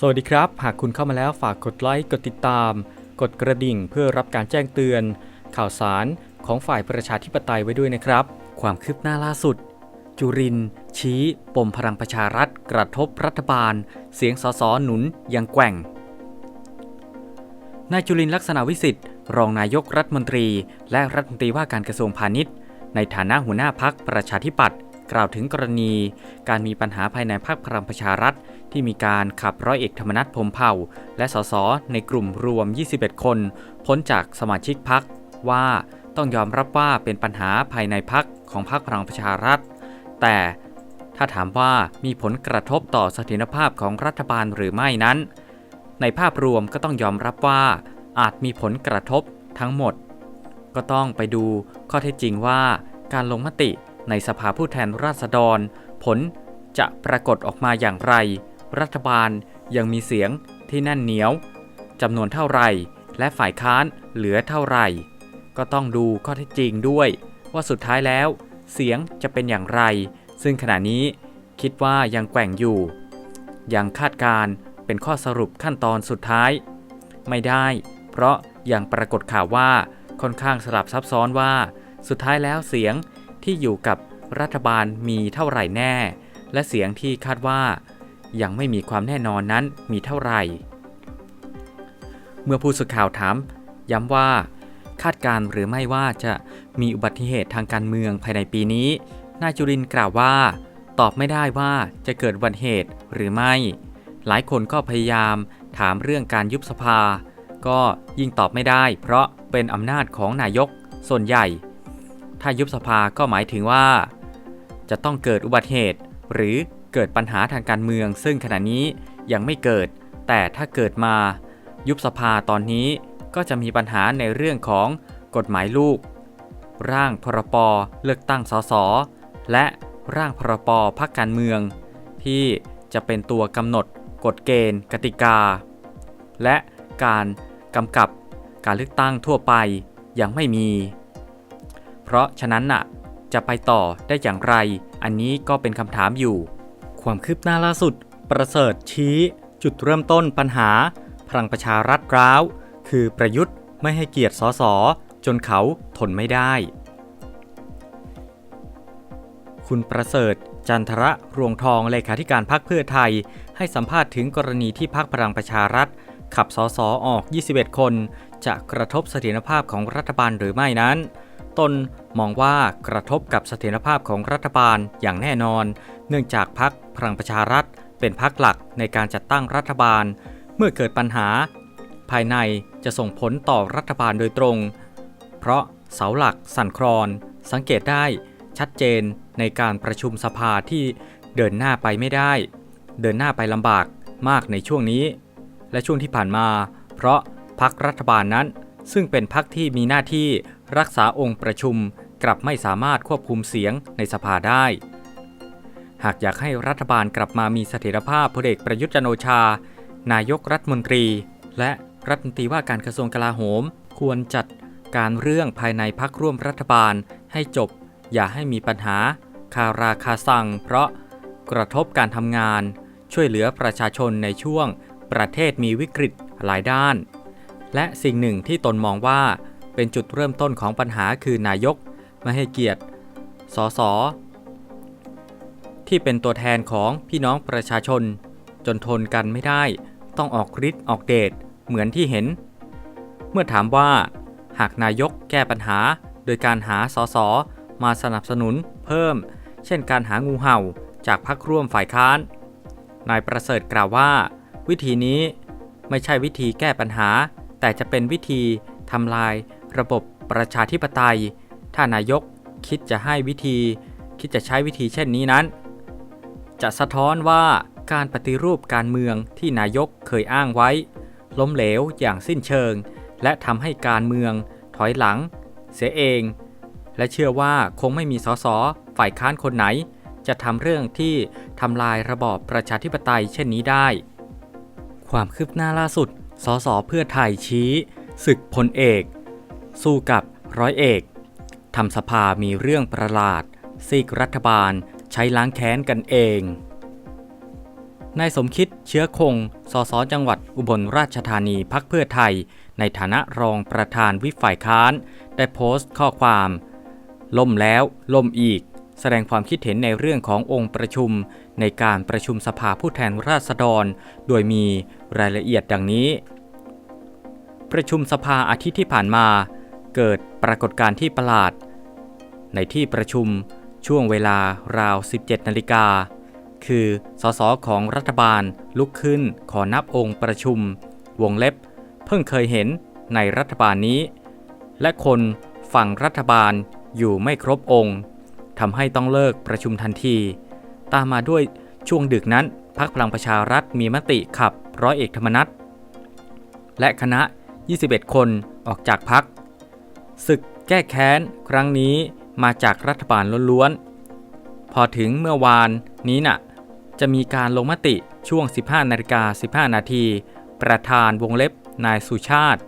สวัสดีครับ หากคุณเข้ามาแล้วฝากกดไลค์ กดติดตาม กดกระดิ่งเพื่อรับการแจ้งเตือน ข่าวสารของฝ่ายประชาธิปไตยไว้ด้วยนะครับ ความคืบหน้าล่าสุด จุริน ชี้ ปมพลังประชารัฐ กระทบรัฐบาล เสียงสสหนุนยังแกว่งนายจุลินลักษณะวิสิทธิ์รองนายกรัฐมนตรี และรัฐมนตรีว่าการกระทรวงพาณิชย์ ในฐานะหัวหน้าพักประชาธิปัตย์กล่าวถึงกรณี การมีปัญหาภายในพรรคพลังประชารัฐ ที่มีการขับร้อยเอกธรรมนัฐพรมเผ่า และสสในกลุ่มรวม 21 คน พ้นจากสมาชิกพักว่าต้องยอมรับว่าเป็นปัญหาภายในพักของพรรคพลังประชารัฐ แต่ถ้าถามว่ามีผลกระทบต่อเสถียรภาพของรัฐบาลหรือไม่นั้น ในภาพรวมก็ต้องยอมรับว่าอาจมีผลกระทบทั้งหมด ก็ต้องไปดูข้อเท็จจริงว่าการลงมติในสภาผู้แทนราษฎร ผลจะปรากฏออกมาอย่างไร รัฐบาลยังมีเสียงที่แน่นเหนียวจำนวนเท่าไหร่ และฝ่ายค้านเหลือเท่าไหร่ ก็ต้องดูข้อเท็จจริงด้วย ว่าสุดท้ายแล้ว เสียงจะเป็นอย่างไร ซึ่งขณะนี้คิดว่ายังแกว่งอยู่ ยังคาดการเป็นข้อสรุปขั้นตอนสุดท้าย ไม่ได้ เพราะยังปรากฏข่าวว่าค่อนข้างสลับซับซ้อนว่า สุดท้ายแล้วเสียงที่อยู่กับรัฐบาลมีเท่าไหร่แน่ และเสียงที่คาดว่า ยังไม่มีความแน่นอนนั้นมีเท่าไหร่ เมื่อผู้สื่อข่าวถาม ย้ำว่า คาดการณ์หรือไม่ว่าจะมีอุบัติเหตุทางการเมืองภายในปีนี้ นายจุรินกล่าวว่า ตอบไม่ได้ว่าจะเกิดอุบัติเหตุหรือไม่ หลายคนก็พยายามถามเรื่องการยุบสภา ก็ยิ่งตอบไม่ได้ เพราะเป็นอำนาจของนายกส่วนใหญ่ ถ้ายุบสภาก็หมายถึงว่า จะต้องเกิดอุบัติเหตุ หรือ เกิดปัญหาทางการเมือง ซึ่งขณะนี้ยังไม่เกิด แต่ถ้าเกิดมา ยุบสภาตอนนี้ก็จะมีปัญหาในเรื่องของกฎหมายลูก ร่างพรปเลือกตั้งสสและร่างพรปพักการเมือง ที่จะเป็นตัวกำหนดกฎเกณฑ์ กติกา และการกำกับการเลือกตั้งทั่วไปยังไม่มี เพราะฉะนั้นน่ะ จะไปต่อได้อย่างไร อันนี้ก็เป็นคำถามอยู่ ความคืบหน้าล่าสุด ประเสริฐชี้ จุดเริ่มต้นปัญหา พลังประชารัฐร้าว คือประยุทธ์ไม่ให้เกียรติสสจนเขาทนไม่ได้ คุณประเสริฐ จันทระรวงทองเลขาธิการพรรคเพื่อไทย ให้สัมภาษณ์ถึงกรณีที่พรรคพลังประชารัฐ ขับสสออก 21 คน จะกระทบเสถียรภาพของรัฐบาลหรือไม่นั้น ตนมองว่ากระทบกับเสถียรภาพของรัฐบาลอย่างแน่นอน เนื่องจากพรรคพลังประชารัฐ เป็นพรรคหลักในการจัดตั้งรัฐบาล เมื่อเกิดปัญหา ภายในจะส่งผลต่อรัฐบาลโดยตรง เพราะเสาหลักสั่นคลอน สังเกตได้ชัดเจนในการประชุมสภาที่เดินหน้าไปไม่ได้ เดินหน้าไปลำบากมากในช่วงนี้ และช่วงที่ผ่านมา เพราะพักรัฐบาลนั้นซึ่งเป็นพักที่มีหน้าที่ รักษาองค์ประชุมกลับไม่สามารถควบคุมเสียงในสภาได้ หากอยากให้รัฐบาลกลับมามีเสถียรภาพพลเอกประยุทธ์จันทร์โอชา นายกรัฐมนตรี และรัฐมนตรีว่าการกระทรวงกลาโหม ควรจัดการเรื่องภายในพักร่วมรัฐบาลให้จบ อย่าให้มีปัญหา คาราคาซัง เพราะกระทบการทำงาน ช่วยเหลือประชาชนในช่วง ประเทศมีวิกฤตหลายด้าน และสิ่งหนึ่งที่ตนมองว่า เป็นจุดเริ่มต้นของปัญหาคือนายก ไม่ให้เกียรติ สส ที่เป็นตัวแทนของพี่น้องประชาชน จนทนกันไม่ได้ ต้องออกฤทธิ์ออกเดชเหมือนที่เห็น เมื่อถามว่า หากนายกแก้ปัญหา โดยการหาสสมาสนับสนุนเพิ่ม เช่นการหางูเห่าจากพรรคร่วมฝ่ายค้าน นายประเสริฐกล่าวว่า วิธีนี้ไม่ใช่วิธีแก้ปัญหา แต่จะเป็นวิธีทำลาย ระบบประชาธิปไตย ถ้านายกคิดจะให้วิธี คิดจะใช้วิธีเช่นนี้นั้น จะสะท้อนว่าการปฏิรูปการเมืองที่นายกเคยอ้างไว้ ล้มเหลวอย่างสิ้นเชิง และทำให้การเมืองถอยหลัง เสียเอง และเชื่อว่าคงไม่มีสสฝ่ายค้านคนไหน จะทำเรื่องที่ทำลายระบอบประชาธิปไตยเช่นนี้ได้ ความคืบหน้าล่าสุด สสเพื่อไทยชี้ศึกพลเอก สู้กับร้อยเอกทำสภามีเรื่องประหลาด ซีกรัฐบาลใช้ล้างแค้นกันเองนายสมคิดเชื้อคง สสจังหวัดอุบลราชธานีพักเพื่อไทย ในฐานะรองประธานวิฝ่ายค้าน ได้โพสต์ข้อความ ล่มแล้ว ล่มอีก แสดงความคิดเห็นในเรื่องขององค์ประชุม ในการประชุมสภาผู้แทนราษฎร โดยมีรายละเอียดดังนี้ ประชุมสภาอาทิตย์ที่ผ่านมา เกิดปรากฏการณ์ที่ประหลาด ในที่ประชุมช่วงเวลาราว 17 นาฬิกา คือสสของรัฐบาลลุกขึ้นขอนับองค์ประชุม วงเล็บ เพิ่งเคยเห็นในรัฐบาลนี้ และคนฝั่งรัฐบาลอยู่ไม่ครบองค์ทำให้ต้องเลิกประชุมทันที ตามมาด้วยช่วงดึกนั้นพักพลังประชารัฐมีมติขับร้อยเอกธรรมนัฐและคณะ 21 คนออกจากพัก ศึกแก้แค้นครั้งนี้มาจากรัฐบาลล้วนๆ พอถึงเมื่อวานนี้น่ะ จะมีการลงมติช่วง 15นาฬิกา15 นาที ประธานวงเล็บนายสุชาติ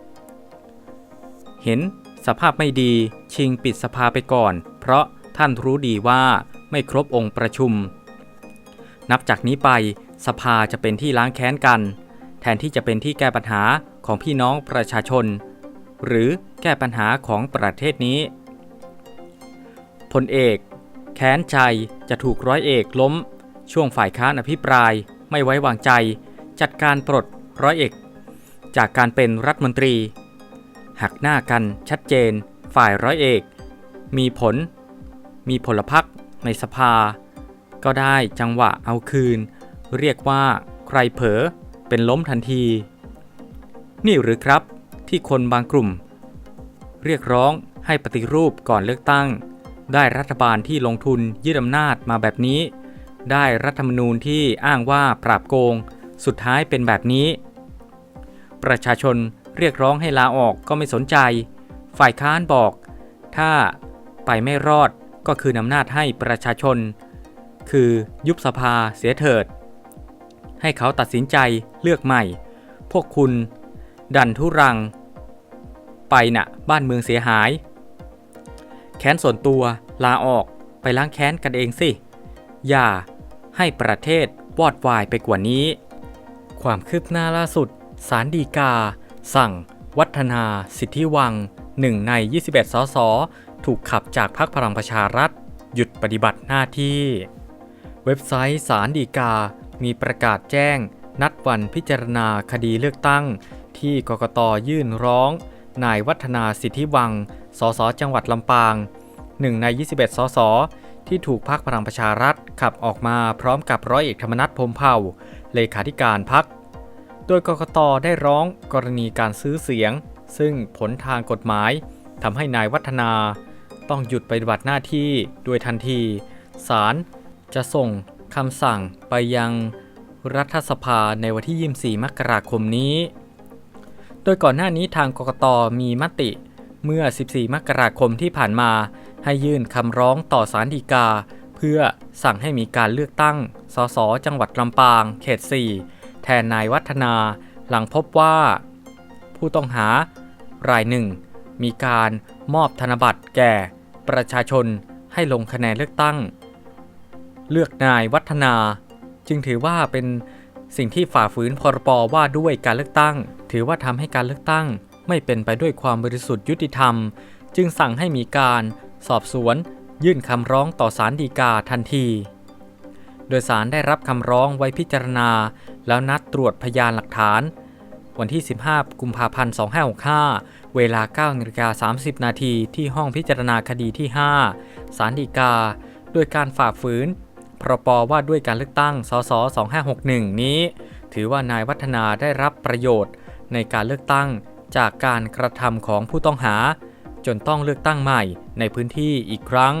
เห็นสภาพไม่ดีชิงปิดสภาไปก่อน เพราะท่านรู้ดีว่าไม่ครบองค์ประชุม นับจากนี้ไปสภาจะเป็นที่ล้างแค้นกัน แทนที่จะเป็นที่แก้ปัญหาของพี่น้องประชาชน หรือแก้ปัญหาของประเทศนี้พลเอกแค้นใจจะถูกร้อยเอกล้ม ช่วงฝ่ายค้านอภิปรายไม่ไว้วางใจ จัดการปลดร้อยเอก จากการเป็นรัฐมนตรี หักหน้ากันชัดเจน ฝ่ายร้อยเอก มีผล มีผลพักในสภา ก็ได้จังหวะเอาคืน เรียกว่าใครเผลอเป็นล้มทันที นี่หรือครับ ที่คนบางกลุ่ม เรียกร้องให้ปฏิรูปก่อนเลือกตั้ง ได้รัฐบาลที่ลงทุนยึดอำนาจมาแบบนี้ ได้รัฐธรรมนูญที่อ้างว่าปราบโกง สุดท้ายเป็นแบบนี้ ประชาชนเรียกร้องให้ลาออกก็ไม่สนใจ ฝ่ายค้านบอก ถ้าไปไม่รอดก็คืนอำนาจให้ประชาชน คือยุบสภาเสียเถิด ให้เขาตัดสินใจเลือกใหม่ พวกคุณ ดันทุรัง ไปนะ่ะ บ้านเมืองเสียหาย แค้นส่วนตัวลาออกไปล้างแค้นกันเองสิ อย่าให้ประเทศวอดวายไปกว่านี้ ความคืบหน้าล่าสุด สารดีกา สั่ง วัฒนา สิทธิวังหนึ่งใน 21 สส ถูกขับจากพรรคพลังประชารัฐ หยุดปฏิบัติหน้าที่ เว็บไซต์สารดีกา มีประกาศแจ้ง นัดวันพิจารณาคดีเลือกตั้ง ที่กกตยื่นร้อง นายวัฒนาสิทธิวัง สสจังหวัดลำปางหนึ่งใน 21 สส ที่ถูกพักพลังประชารัฐขับออกมาพร้อมกับร้อยเอกธรรมนัฐพมเผ่า เลขาธิการพัก โดยกกตได้ร้องกรณีการซื้อเสียง ซึ่งผลทางกฎหมายทำให้นายวัฒนา ต้องหยุดปฏิบัติหน้าที่โดยทันทีศาลจะส่งคำสั่งไปยังรัฐสภาในวันที่ 24 มกราคมนี้ ดยก่อนหน้านี้ทางกกตมีมติเมื่อ 14 มกราคมที่ผ่านมา ให้ยื่นคำร้องต่อศาลฎีกา เพื่อสั่งให้มีการเลือกตั้ง สส จังหวัดลำปาง เขต 4 แทนนายวัฒนา หลังพบว่า ผู้ต้องหารายหนึ่ง มีการมอบธนบัตรแก่ประชาชนให้ลงคะแนนเลือกตั้ง เลือกนายวัฒนา จึงถือว่าเป็นสิ่งที่ฝ่าฝืนพรบว่าด้วยการเลือกตั้ง ถือว่าทำให้การเลือกตั้งไม่เป็นไปด้วยความบริสุทธิ์ยุติธรรม จึงสั่งให้มีการสอบสวน ยื่นคำร้องต่อศาลฎีกาทันที โดยสารได้รับคำร้องไว้พิจารณา แล้วนัดตรวจพยานหลักฐาน วันที่ 15 กุมภาพันธ์ 2565 เวลา9นาฬิกา30 นาทีที่ห้องพิจารณาคดีที่ 5 ศาลฎีกา โดยการฝ่าฝืนพรปว่าด้วยการเลือกตั้ง สส 2561 นี้ ถือว่านายวัฒนาได้รับประโยชน์ ในการเลือกตั้งจากการกระทำของผู้ต้องหา จนต้องเลือกตั้งใหม่ในพื้นที่อีกครั้ง